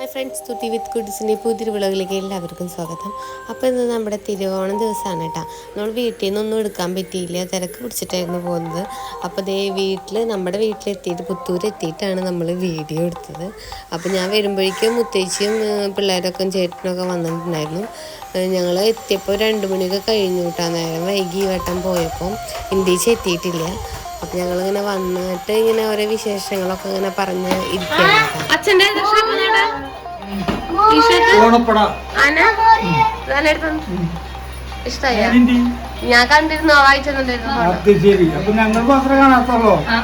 Hi friends തുട്ടി വിത്ത് ഗുഡ്സിന്റെ പുതിയൊരു വിളകളിലേക്ക് എല്ലാവർക്കും സ്വാഗതം. അപ്പോൾ ഇന്ന് നമ്മുടെ തിരുവോണം ദിവസമാണ് കേട്ടോ നമ്മൾ വീട്ടിൽ നിന്നൊന്നും എടുക്കാൻ പറ്റിയില്ല തിരക്ക് പിടിച്ചിട്ടായിരുന്നു പോകുന്നത്. അപ്പോൾ ദേ വീട്ടിൽ നമ്മുടെ വീട്ടിലെത്തിയിട്ട് പുത്തൂർ എത്തിയിട്ടാണ് നമ്മൾ വീഡിയോ എടുത്തത്. അപ്പോൾ ഞാൻ വരുമ്പോഴേക്കും മുത്തേച്ചിയും പിള്ളേരൊക്കെ ചേട്ടനൊക്കെ വന്നിട്ടുണ്ടായിരുന്നു. ഞങ്ങൾ എത്തിയപ്പോൾ രണ്ട് മണിയൊക്കെ കഴിഞ്ഞു കേട്ടോ നേരം വൈകി വട്ടം പോയപ്പോൾ ഇന്ത്യച്ച് എത്തിയിട്ടില്ല അപ്പം ഞങ്ങളിങ്ങനെ വന്നിട്ട് ഇങ്ങനെ ഓരോ വിശേഷങ്ങളൊക്കെ ഇങ്ങനെ പറഞ്ഞ് ഇരിക്കുകയാണ് ഓണപ്പട. ഇഷ്ടായ? ഞാൻ കണ്ടിരുന്നു വായിച്ചിട്ടുണ്ടായിരുന്നു അത് ശരി. അപ്പൊ ഞങ്ങൾ മാത്രമേ കാണാത്തുള്ളൂ. ആ,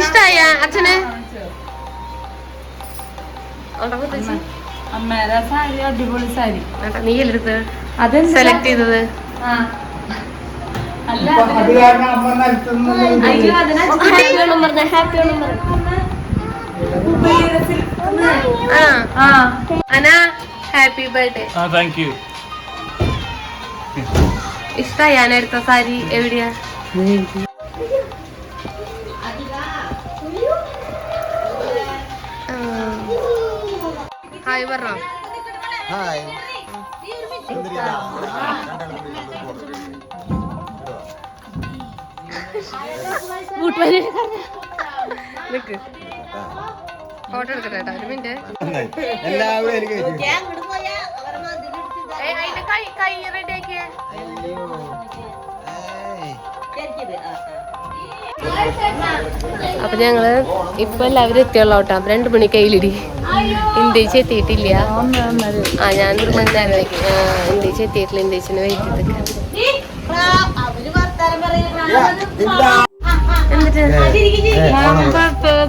ഇഷ്ടായ അച്ഛന്. അമ്മേടെ സാരി അടിപൊളി സാരി. നീ എടുത്ത് അത് സെലക്ട് ചെയ്തത്. ആ. അല്ല അപ്പൊ ഹാപ്പി കാരണം അമ്മ നിലത്തുനിന്ന് അയ്യോ അതിനാ ആ ആ അന ഹാപ്പി ബർത്ത്ഡേ ആ താങ്ക് യു ഇഷ്ടായ ഞാൻ എടുത്ത സാരി എവിടെയാ. ഹായ് പറഞ്ഞോ. നിക്ക്. ഫോട്ടോ എടുക്കട്ടെ കേട്ടോ ഒരു മിനിറ്റ് കൈ അപ്പൊ ഞങ്ങൾ ഇപ്പൊ എല്ലാവരും എത്തിയുള്ള കേട്ടോ അപ്പൊ രണ്ട് മണി കയ്യിലിടി. ഇന്ത്യച്ച് എത്തിയിട്ടില്ല. ആ ഞാൻ നേരത്തേക്ക് ഇന്ത്യച്ച് എത്തിയിട്ടില്ല. ഇന്ത്യച്ചിന് വെയിറ്റ് എന്നിട്ട്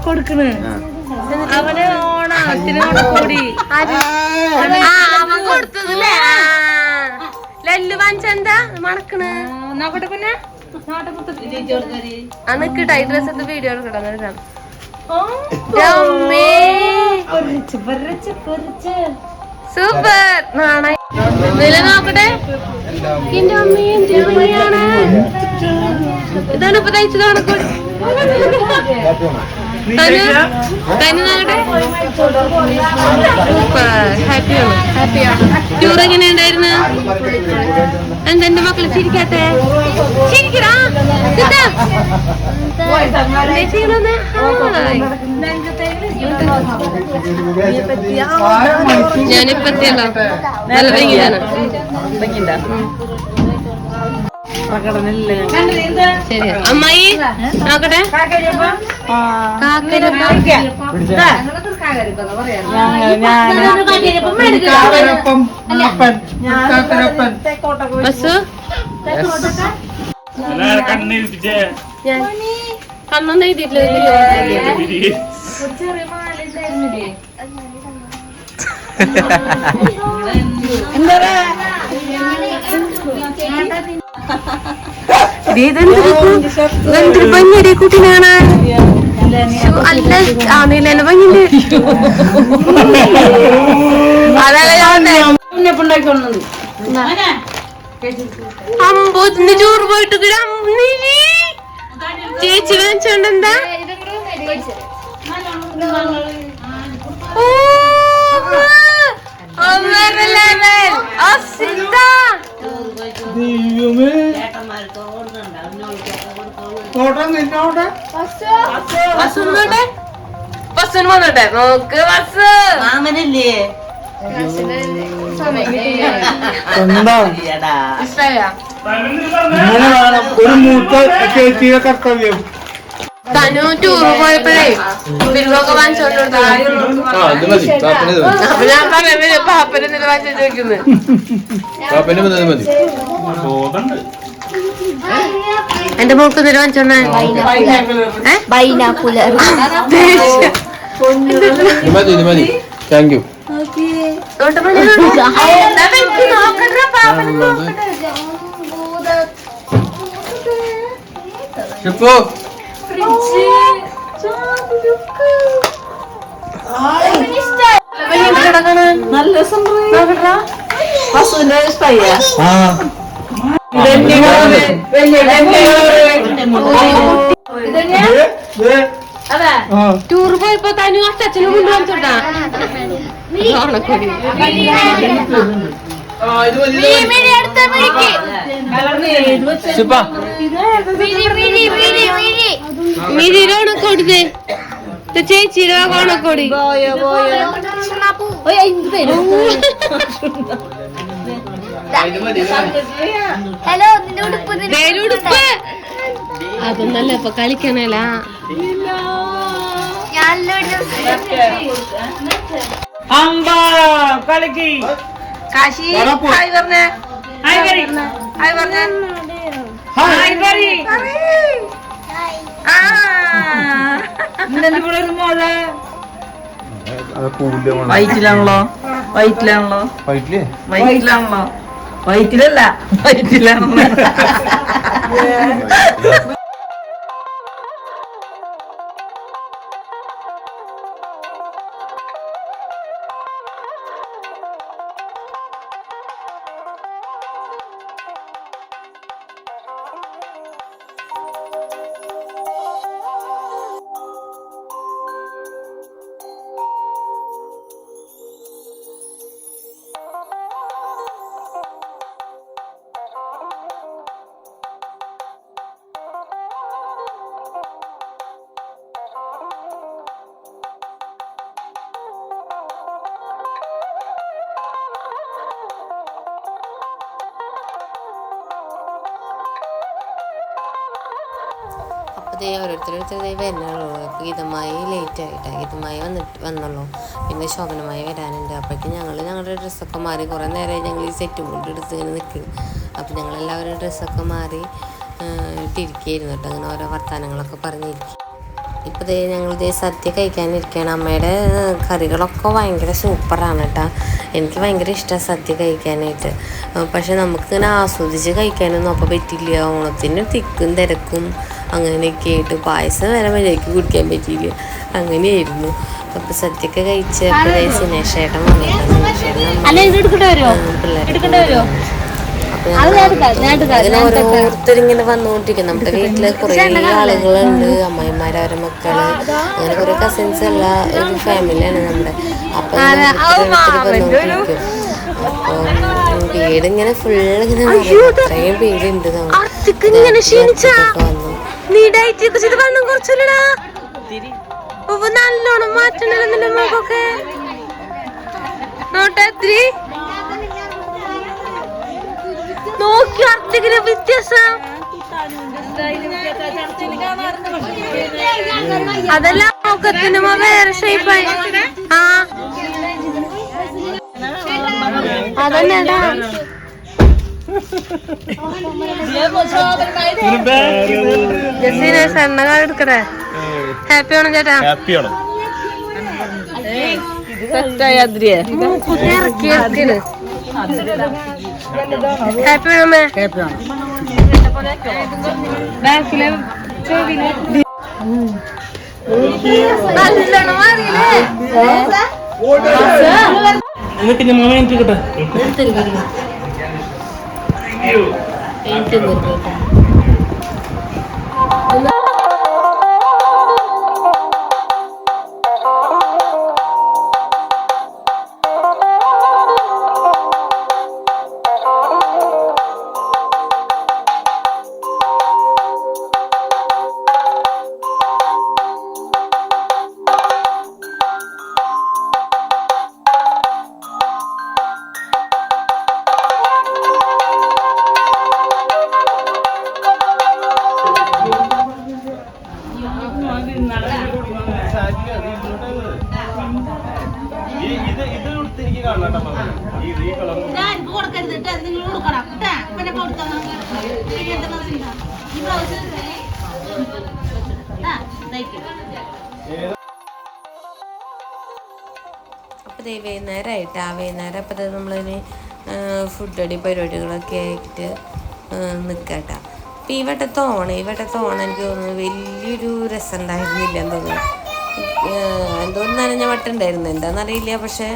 കൊടുക്കണ്. അവന് ഓണത്തിന് കൂടി. അവൻ കൊടുത്തതല്ലേ. ലല്ലു വാങ്ങിച്ചെന്താ മണക്കണ് നോക്കട്ടെ പിന്നെ. ആ നിക്കട്ടെ ഈ ഡ്രസ് എടുത്ത് വീഡിയോ എടുക്കട്ടെ. അമ്മേ. സൂപ്പർ. നാണായി ഇതിൽ നോക്കട്ടെ? എന്റെ അമ്മേ എന്റെ അമ്മയാണ്. ഇതാണ് ഇപ്പൊ തയ്ച്ചത് കണക്കൂടി ഹാപ്പിയാണ് ഹാപ്പിയാണ് ടൂർ എങ്ങനെ ഉണ്ടായിരുന്നു? എന്താ എന്റെ മക്കളെ ചിരിക്കാത്തെ? ചിരിക്കടാ. ഞാനിപ്പത്തിയല്ലോ നല്ല ഭംഗിയാണ്. ശരി അമ്മായി നോക്കട്ടെ ബസ് കണ്ണൊന്നും എഴുതിയിട്ടില്ല ഇതെന്തൊരു ഭംഗിയുടെ കുട്ടീനാണ് അല്ല ടൂർ പോയിട്ട്. ചേച്ചി വാങ്ങിച്ചോണ്ടെന്താ ഓ. ദൈവമേ. ഓട്ടം നിന്നോട്ടെ വന്നോട്ടെ ബസ്സിന് വന്നോട്ടെ. നോക്ക് ബസ് മാമനല്ലേ? ഒരു മൂത്ത ചേച്ചിയുടെ കർത്തവ്യം. തനു ടൂർ പോയപ്പോഴേ ബിരുദമൊക്കെ വാങ്ങിച്ചോണ്ട് അപ്പൊ ഞാൻ പറയുന്നത് പാപ്പനെ എന്തെങ്കിലും വാങ്ങിച്ചു ബോധമുണ്ട്. എന്റെ മോൾക്ക് എന്തെങ്കിലും വാങ്ങിച്ചോണ്ടേ താങ്ക് യു ഷിപ്പു. നല്ല വസുവിന്റെ ഇഷ്ടമായ ടൂർ പോയപ്പോ തനു അച്ഛനും കൊണ്ടുവന്നിട്ടാ ഓണക്കൊടി മിരിയുടെ ചേച്ചിയുടെ ഓണക്കോടി ഇത് മതി ഇത് മതി. ഹലോ ഉടുപ്പ് അതൊന്നല്ല ഇപ്പൊ കളിക്കണല്ല അമ്പ കളിക്ക്. കാശി ഹായ് പറഞ്ഞേ. ഹായ് പറ ഹായ് പറഞ്ഞേ. ഹായ് വയറ്റിലാണല്ലോ? വയറ്റിലാണല്ലോ? വയറ്റിലാണല്ലോ? വയറ്റിലല്ല വയറ്റിലാണല്ലോ. ദേ ഓരോരുത്തരോരുത്തർ ദേ എന്നുള്ളൂ അപ്പോൾ ഗീതമായി ലേറ്റ് ആയിട്ടാണ് ഗീതമായി വന്നിട്ട് വന്നുള്ളൂ പിന്നെ ശോഭനമായി വരാനുണ്ട്. അപ്പോഴേക്കും ഞങ്ങൾ ഞങ്ങളുടെ ഡ്രസ്സൊക്കെ മാറി. കുറേ നേരമായി ഞങ്ങൾ ഈ സെറ്റും കൊണ്ട് എടുത്ത് ഇങ്ങനെ നിൽക്കും അപ്പോൾ ഞങ്ങളെല്ലാവരും ഡ്രസ്സൊക്കെ മാറി ഇട്ടിരിക്കുകയായിരുന്നു കേട്ടോ. അങ്ങനെ ഓരോ വർത്തമാനങ്ങളൊക്കെ പറഞ്ഞിരിക്കും. ഇപ്പോൾ ദേ ഞങ്ങൾ ദേ സദ്യ കഴിക്കാനിരിക്കുകയാണ് അമ്മയുടെ കറികളൊക്കെ ഭയങ്കര സൂപ്പറാണ് കേട്ടോ. എനിക്ക് ഭയങ്കര ഇഷ്ടമാണ് സദ്യ കഴിക്കാനായിട്ട്. പക്ഷെ നമുക്കിങ്ങനെ ആസ്വദിച്ച് കഴിക്കാനൊന്നും അപ്പോൾ പറ്റില്ല. ഓണത്തിന് തിക്കും തിരക്കും. അങ്ങനെയൊക്കെ ആയിട്ട് പായസം വരെ മര്യാദയ്ക്ക് കുടിക്കാൻ പറ്റിയില്ല. അങ്ങനെയായിരുന്നു. അപ്പൊ സദ്യക്ക് കഴിച്ച അപ്പോൾ ദേ സുനേഷേട്ടൻ ഓരോരുത്തരിങ്ങനെ വന്നുകൊണ്ടിരിക്കും നമ്മുടെ വീട്ടിൽ കുറേ ആളുകളുണ്ട് അമ്മായിമാര് അവരെ മക്കൾ. അങ്ങനെ കുറെ കസിൻസ് ഉള്ള ഒരു ഫാമിലിയാണ് നമ്മുടെ. അപ്പൊ വന്നുകൊണ്ടിരിക്കും അപ്പൊ വീട് ഇങ്ങനെ ഫുള്ള് ഇങ്ങനെ. അത്രയും പേരുണ്ട്. ക്ഷീണിച്ചാ? വന്നു. നീ ഡയറ്റ് ഒക്കെ ചെയ്ത് വണ്ണം കുറച്ചല്ലടാ. നല്ലോണം മാറ്റണല്ലോ നിന്റെ മുഖമൊക്കെ. നോട്ടെ എത്തിരി നോക്കി അർത്ഥിക്കുന്ന വ്യത്യാസം? അതല്ല മുഖത്തിന് വേറെ ഷേപ്പായി ആ. അതന്നെടാ. ജസീന എണ്ണ എടുക്കട്ടെ ഹാപ്പി ആണോ ചേട്ടാ ഹാപ്പിയാണോ ഇറക്കി ഇറക്കിട് ഹാപ്പി ആണോ അമ്മേ നല്ലോണം മാറിയില്ലേ എന്നിട്ട് ഞാൻ മാമ എനിക്ക് കിട്ടാ ഇത് അപ്പോൾ ദേ വൈകുന്നേരമായിട്ട് ആ വൈകുന്നേരം അപ്പോൾ ദേ നമ്മളതിന് ഫുഡ് അടി പരിപാടികളൊക്കെ ആയിട്ട് നിൽക്കട്ടെ അപ്പോൾ ഈ വട്ടത്തെ ഓണം ഈ വട്ടത്തെ ഓണം എനിക്ക് തോന്നുന്നു വലിയൊരു രസം ഉണ്ടായിരുന്നില്ല എന്ന് തോന്നുന്നു. ഏഹ് എന്തോ ഒരു നനഞ്ഞ വട്ടം ഉണ്ടായിരുന്നു. എന്താണെന്നറിയില്ല പക്ഷേ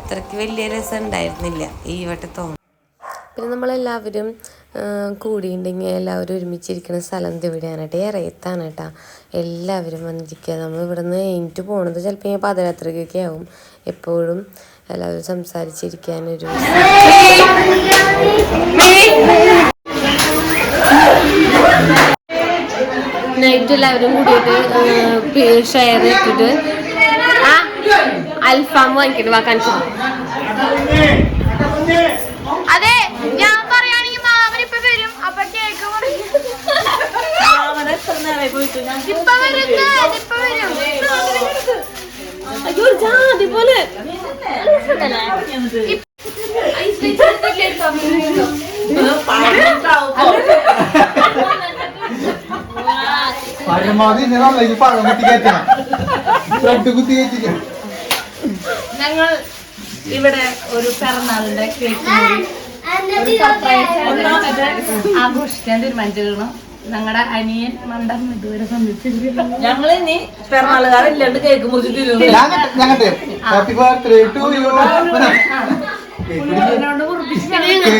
അത്രയ്ക്ക് വലിയ രസം ഉണ്ടായിരുന്നില്ല ഈ വട്ടത്തെ ഓണം. പിന്നെ നമ്മളെല്ലാവരും കൂടിയിട്ടുണ്ടെങ്കിൽ എല്ലാവരും ഒരുമിച്ചിരിക്കുന്ന സ്ഥലം എവിടെയാണ് കേട്ടോ ഏറെത്താണ് കേട്ടോ എല്ലാവരും വന്നിരിക്കുക നമ്മൾ ഇവിടുന്ന് എണീറ്റ് പോണത് ചിലപ്പോൾ ഇങ്ങനെ ആവും. എപ്പോഴും എല്ലാവരും സംസാരിച്ചിരിക്കാനൊരു നൈറ്റ് എല്ലാവരും കൂടിയിട്ട് ഷെയർ ഇട്ടിട്ട് ആ അൽഫാം വാങ്ങിക്കിട്ട് വാക്കാൻ അതെ ഞാൻ പറയുകയാണെങ്കിൽ മാമൻ ഇപ്പൊ വരും. അപ്പൊ കേക്ക് ഇപ്പൊ വരും. ഞാൻ ഇപ്പൊ വരും. അയ്യോ ജാതി പോലെ. പരമാവധി പഴം കുത്തി കയറ്റണം. ബ്രെഡ് കുത്തി കയറ്റിക്കണം ഞങ്ങൾ ഇവിടെ ഒരു പിറന്നാളിന്റെ കേക്ക് ആഘോഷിക്കാൻ തീരുമാനിച്ചിരുന്നു ഞങ്ങളുടെ അനിയൻ മണ്ടൻ ഇതുവരെ സമ്മതിച്ചില്ല ഞങ്ങൾ ഇനി പിറന്നാളുകാരില്ലാണ്ട് കേക്ക് മുറിച്ച്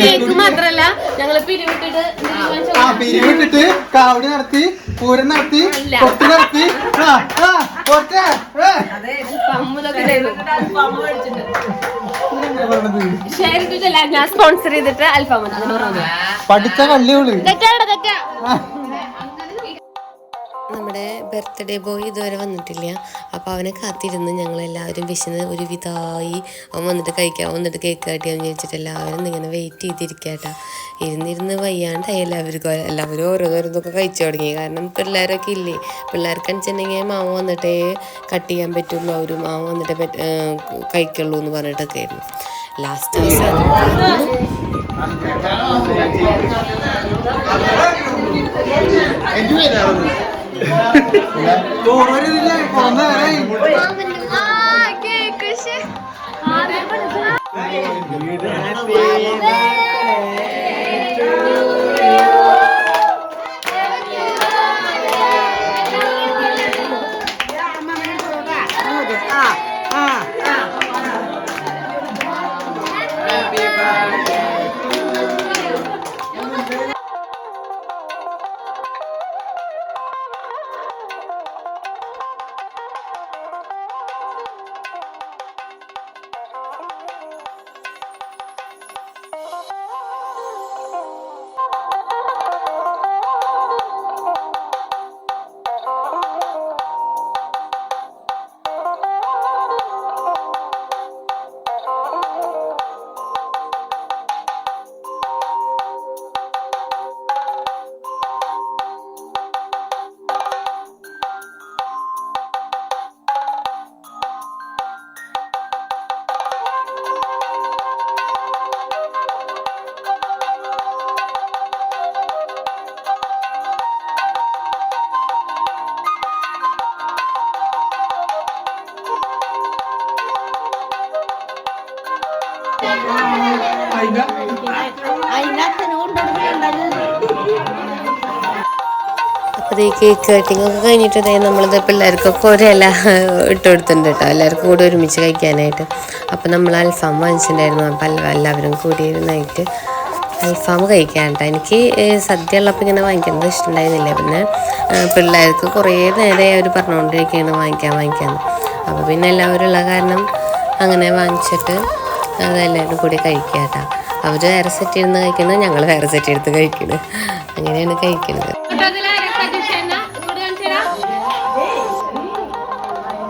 കേക്ക് മാത്രല്ല ഞങ്ങൾ പിരിവിട്ടിട്ട് ആ പിരിവിട്ടിട്ട് കാവടി നടത്തി പൂരം നടത്തി കൊട്ടി നടത്തി. ഞാൻ സ്പോൺസർ ചെയ്തിട്ട് അൽഫാമ പഠിച്ച കള്ളിയോൾ തെറ്റാ നമ്മുടെ ബർത്ത്ഡേ ബോയ് ഇതുവരെ വന്നിട്ടില്ല. അപ്പോൾ അവനെ കാത്തിരുന്ന് ഞങ്ങളെല്ലാവരും വിശന്ന് ഒരു വിധായി അവൻ വന്നിട്ട് കഴിക്കാം വന്നിട്ട് കേക്ക് കാട്ടിയാന്ന് ചോദിച്ചിട്ട് എല്ലാവരും ഇങ്ങനെ വെയിറ്റ് ചെയ്തിരിക്കാട്ടാ. ഇരുന്നിരുന്ന് വയ്യാണ്ടായി എല്ലാവർക്കും. എല്ലാവരും ഓരോന്നോരോന്നൊക്കെ കഴിച്ചു തുടങ്ങി. കാരണം പിള്ളേരൊക്കെ ഇല്ലേ? പിള്ളേർക്ക് വെച്ചിട്ടുണ്ടെങ്കിൽ മാവ് വന്നിട്ടേ കട്ട് ചെയ്യാൻ പറ്റുള്ളൂ. അവർ മാവ് വന്നിട്ടേ കഴിക്കുള്ളൂ എന്ന് പറഞ്ഞിട്ടൊക്കെ ആയിരുന്നു. ലാസ്റ്റ് ദിവസം കേക്ക് ശ്ശെ. അപ്പോൾ കേക്ക് കട്ടിംഗ് ഒക്കെ കഴിഞ്ഞിട്ട് ദേ നമ്മളിത് പിള്ളേർക്കൊക്കെ അല്ല ഇട്ട് കൊടുത്തിട്ടുണ്ട് കേട്ടോ. എല്ലാവർക്കും കൂടി ഒരുമിച്ച് കഴിക്കാനായിട്ട്. അപ്പം നമ്മൾ അൽഫാം വാങ്ങിച്ചിട്ടുണ്ടായിരുന്നു. അപ്പം എല്ലാവരും കൂടി ഇരുന്നായിട്ട് അൽഫാം കഴിക്കാൻ കേട്ടോ. എനിക്ക് സദ്യ ഉള്ളപ്പോൾ ഇങ്ങനെ വാങ്ങിക്കുന്നത് ഇഷ്ടമുണ്ടായിരുന്നില്ല. പിന്നെ പിള്ളേർക്ക് കുറേ നേരെ അവർ പറഞ്ഞുകൊണ്ടിരിക്കുകയാണ് വാങ്ങിക്കാൻ വാങ്ങിക്കാൻ അപ്പോൾ പിന്നെ എല്ലാവരും ഉള്ള കാരണം അങ്ങനെ വാങ്ങിച്ചിട്ട് അതെല്ലാവരും കൂടി കഴിക്കുക കേട്ടോ. അവർ വേറെ സെറ്റ് ഇരുന്ന് കഴിക്കുന്നത് ഞങ്ങൾ വേറെ സെറ്റ് എടുത്ത് കഴിക്കുന്നത് അങ്ങനെയാണ് കഴിക്കുന്നത്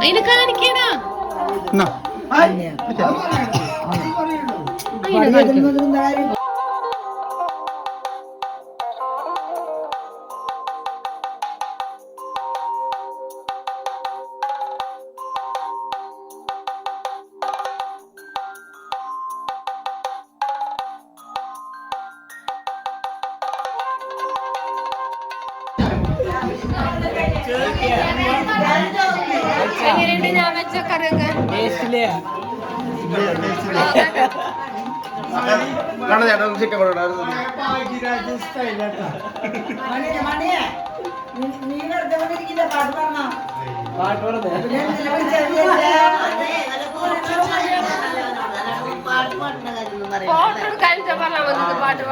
അതിന് എന്നാ. എങ്ങനെയുണ്ട് കാണാ ചേട്ടാ ചിക്കൻ പാട്ട് ഫോട്ടോ എടുക്കാൻ പറഞ്ഞാൽ മതി ഇത് പാട്ട്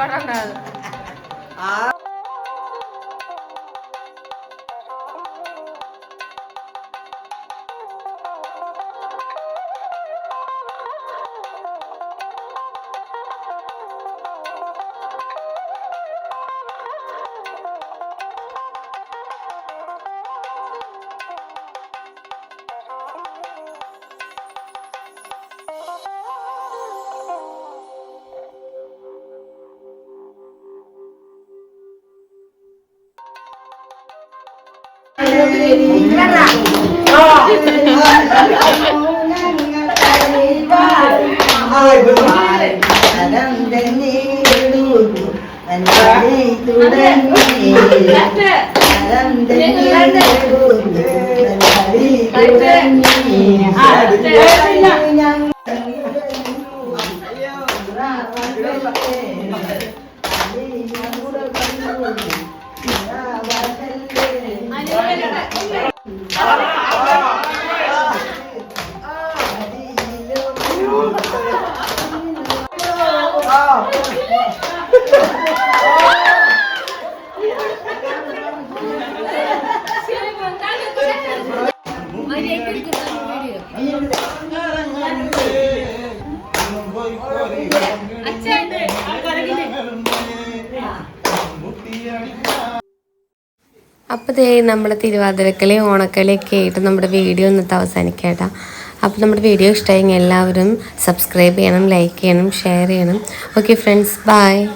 പാടണ്ടായത് അപ്പോൾ ദേ നമ്മുടെ തിരുവാതിരക്കളി ഓണക്കളിയൊക്കെ ആയിട്ട് നമ്മുടെ വീഡിയോ ഇന്നത്തെ അവസാനിക്കേട്ടാ അപ്പോൾ നമ്മുടെ വീഡിയോ ഇഷ്ടമായെങ്കിൽ എല്ലാവരും സബ്സ്ക്രൈബ് ചെയ്യണം ലൈക്ക് ചെയ്യണം ഷെയർ ചെയ്യണം. Okay friends bye